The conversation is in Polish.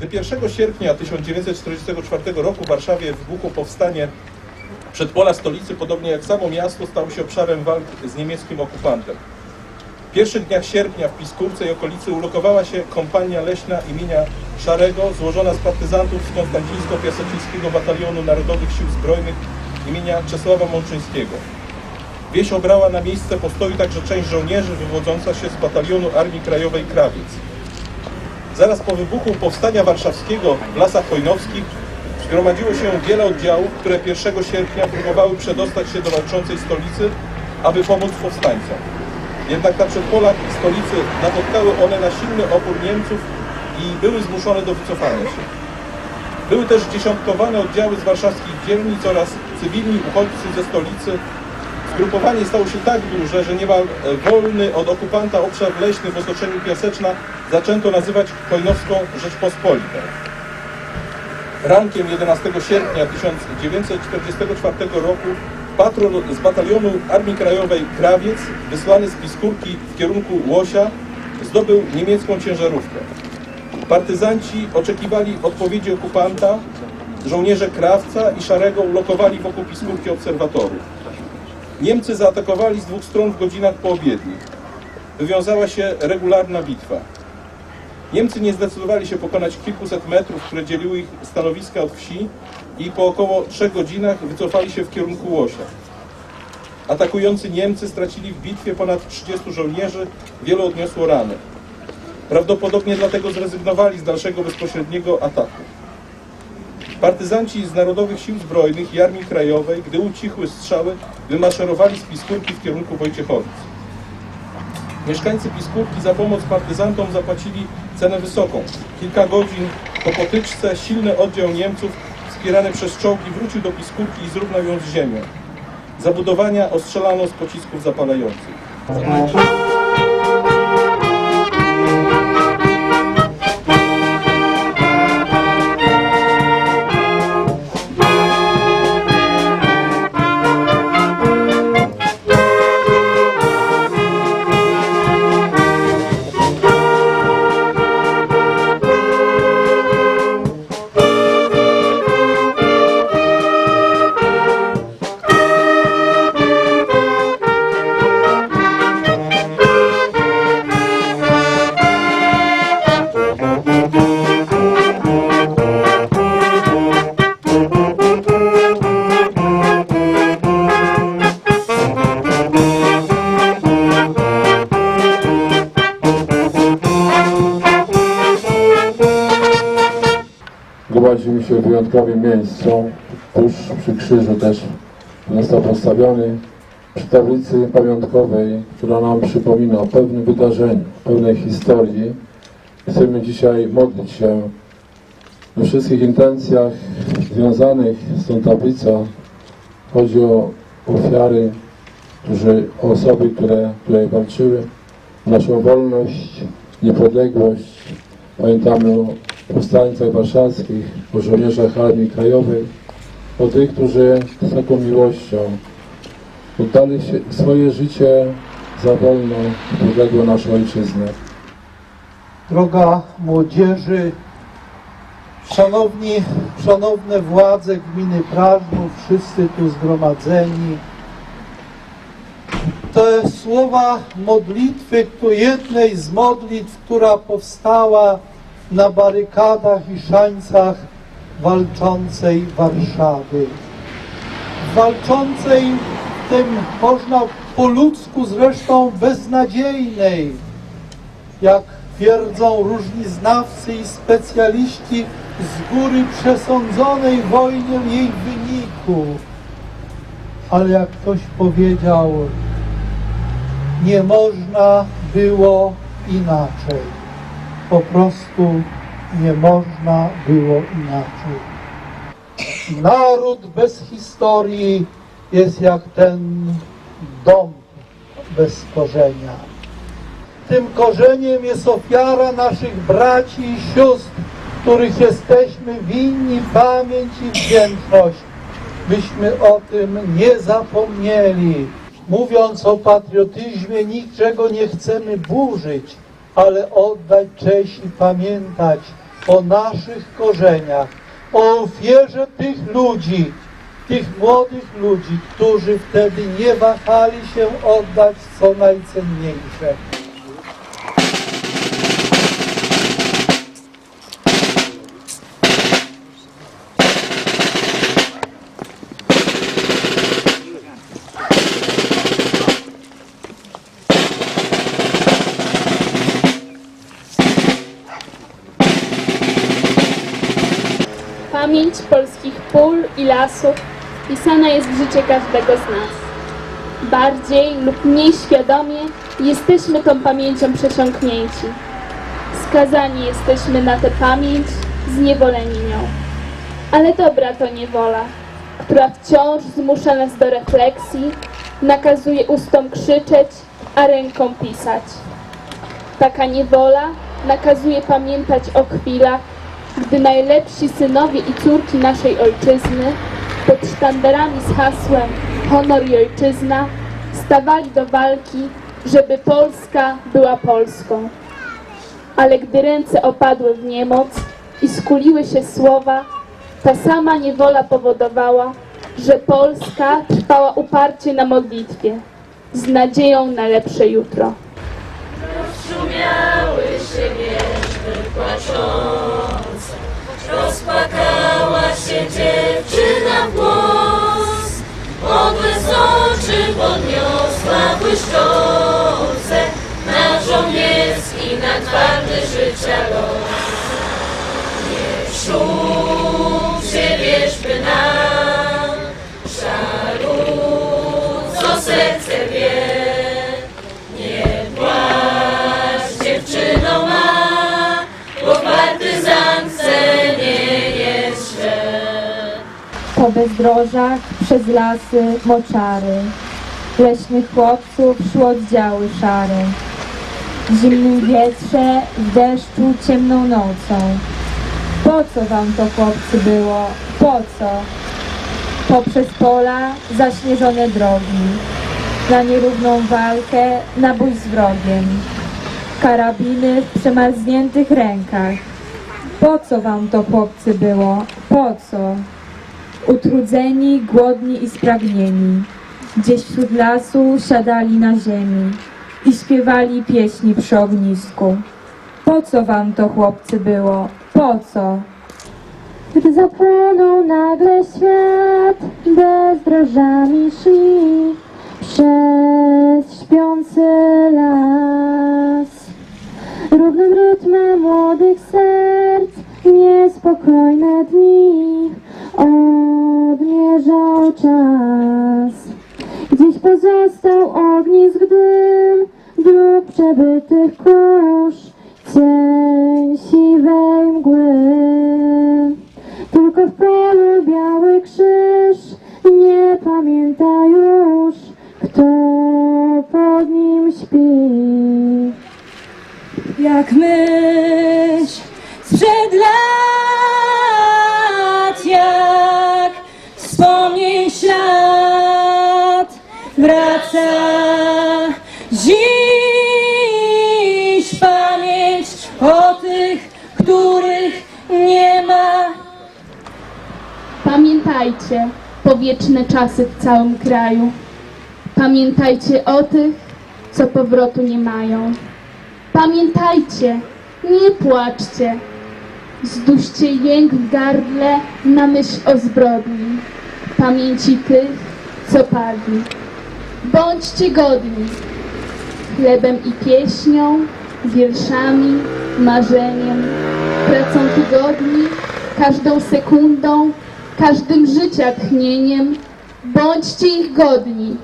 Gdy 1 sierpnia 1944 roku w Warszawie wybuchło powstanie, przedpola stolicy, podobnie jak samo miasto, stało się obszarem walk z niemieckim okupantem. W pierwszych dniach sierpnia w Piskórce i okolicy ulokowała się kompania leśna imienia Szarego, złożona z partyzantów z Konstancińsko-Piasecznickiego Batalionu Narodowych Sił Zbrojnych imienia Czesława Mączyńskiego. Wieś obrała na miejsce postoju także część żołnierzy wywodząca się z Batalionu Armii Krajowej Krawiec. Zaraz po wybuchu Powstania Warszawskiego w Lasach Chojnowskich zgromadziło się wiele oddziałów, które 1 sierpnia próbowały przedostać się do walczącej stolicy, aby pomóc powstańcom. Jednak na przedpolach stolicy napotkały one na silny opór Niemców i były zmuszone do wycofania się. Były też dziesiątkowane oddziały z warszawskich dzielnic oraz cywilni uchodźcy ze stolicy. Zgrupowanie stało się tak duże, że niemal wolny od okupanta obszar leśny w otoczeniu Piaseczna zaczęto nazywać Chojnowską Rzeczpospolitą. Rankiem 11 sierpnia 1944 roku patrol z batalionu Armii Krajowej Krawiec, wysłany z Piskórki w kierunku Łosia, zdobył niemiecką ciężarówkę. Partyzanci oczekiwali odpowiedzi okupanta, żołnierze Krawca i Szarego ulokowali wokół Piskórki obserwatorów. Niemcy zaatakowali z dwóch stron w godzinach poobiednich. Wywiązała się regularna bitwa. Niemcy nie zdecydowali się pokonać kilkuset metrów, które dzieliły ich stanowiska od wsi i po około trzech godzinach wycofali się w kierunku Łosia. Atakujący Niemcy stracili w bitwie ponad 30 żołnierzy, wielu odniosło rany. Prawdopodobnie dlatego zrezygnowali z dalszego bezpośredniego ataku. Partyzanci z Narodowych Sił Zbrojnych i Armii Krajowej, gdy ucichły strzały, wymaszerowali z Piskórki w kierunku Wojciechowic. Mieszkańcy Piskórki za pomoc partyzantom zapłacili cenę wysoką. Kilka godzin po potyczce silny oddział Niemców wspierany przez czołgi wrócił do Piskórki i zrównał ją z ziemią. Zabudowania ostrzelano z pocisków zapalających. Gromadzimy się w wyjątkowym miejscu, tuż przy krzyżu też został postawiony, przy tablicy pamiątkowej, która nam przypomina o pewnym wydarzeniu, pewnej historii. Chcemy dzisiaj modlić się we wszystkich intencjach związanych z tą tablicą. Chodzi o ofiary, którzy, o osoby, które tutaj walczyły, o naszą wolność, niepodległość. Pamiętamy o powstańcach warszawskich, o żołnierzach Armii Krajowej, o tych, którzy z taką miłością oddali swoje życie za wolną, podległą naszą ojczyznę. droga młodzieży, szanowni, szanowne władze gminy Prażnów, wszyscy tu zgromadzeni. Te słowa modlitwy, tu jednej z modlitw, która powstała na barykadach i szańcach walczącej Warszawy. Walczącej w tym, można po ludzku zresztą beznadziejnej, jak twierdzą różni znawcy i specjaliści, z góry przesądzonej wojnie jej wyniku. Ale jak ktoś powiedział, nie można było inaczej. Po prostu nie można było inaczej. Naród bez historii jest jak ten dom bez korzenia. Tym korzeniem jest ofiara naszych braci i sióstr, których jesteśmy winni pamięć i wdzięczność. Byśmy o tym nie zapomnieli. Mówiąc o patriotyzmie, niczego nie chcemy burzyć, ale oddać cześć i pamiętać o naszych korzeniach, o ofierze tych ludzi, tych młodych ludzi, którzy wtedy nie wahali się oddać co najcenniejsze. Pamięć polskich pól i lasów wpisana jest w życie każdego z nas. Bardziej lub mniej świadomie jesteśmy tą pamięcią przesiąknięci. Skazani jesteśmy na tę pamięć, zniewoleni nią. Ale dobra to niewola, która wciąż zmusza nas do refleksji, nakazuje ustom krzyczeć, a ręką pisać. Taka niewola nakazuje pamiętać o chwilach, gdy najlepsi synowie i córki naszej ojczyzny pod sztandarami z hasłem Honor i Ojczyzna stawali do walki, żeby Polska była Polską. Ale gdy ręce opadły w niemoc i skuliły się słowa, ta sama niewola powodowała, że Polska trwała uparcie na modlitwie, z nadzieją na lepsze jutro. Szumiały się płaczące, rozpłakała się dziewczyna głos. Podłe z oczy podniosła błyszczące, na żołnierski, na twardy życia los. Po bezdrożach, przez lasy, moczary, leśnych chłopców szło oddziały szare. W zimnym wietrze, w deszczu, ciemną nocą. Po co wam to, chłopcy, było? Po co? Poprzez pola, zaśnieżone drogi, na nierówną walkę, na bój z wrogiem. Karabiny w przemarzniętych rękach. Po co wam to, chłopcy, było? Po co? Utrudzeni, głodni i spragnieni, gdzieś wśród lasu siadali na ziemi i śpiewali pieśni przy ognisku. Po co wam to, chłopcy, było? Po co? Gdy zapłonął nagle świat, bezdrożami szli przez śpiący las. Równym rytmem młodych serc niespokojne dni Polu biały krzyż nie pamięta już, kto pod nim śpi. Jak myśl sprzed lat, jak wspomnień ślad wraca Pamiętajcie powieczne czasy w całym kraju. Pamiętajcie o tych, co powrotu nie mają. Pamiętajcie, nie płaczcie. Zduście jęk w gardle na myśl o zbrodni. Pamięci tych, co padli. Bądźcie godni. Chlebem i pieśnią, wierszami, marzeniem, pracą tygodni, każdą sekundą, każdym życia tchnieniem, bądźcie ich godni.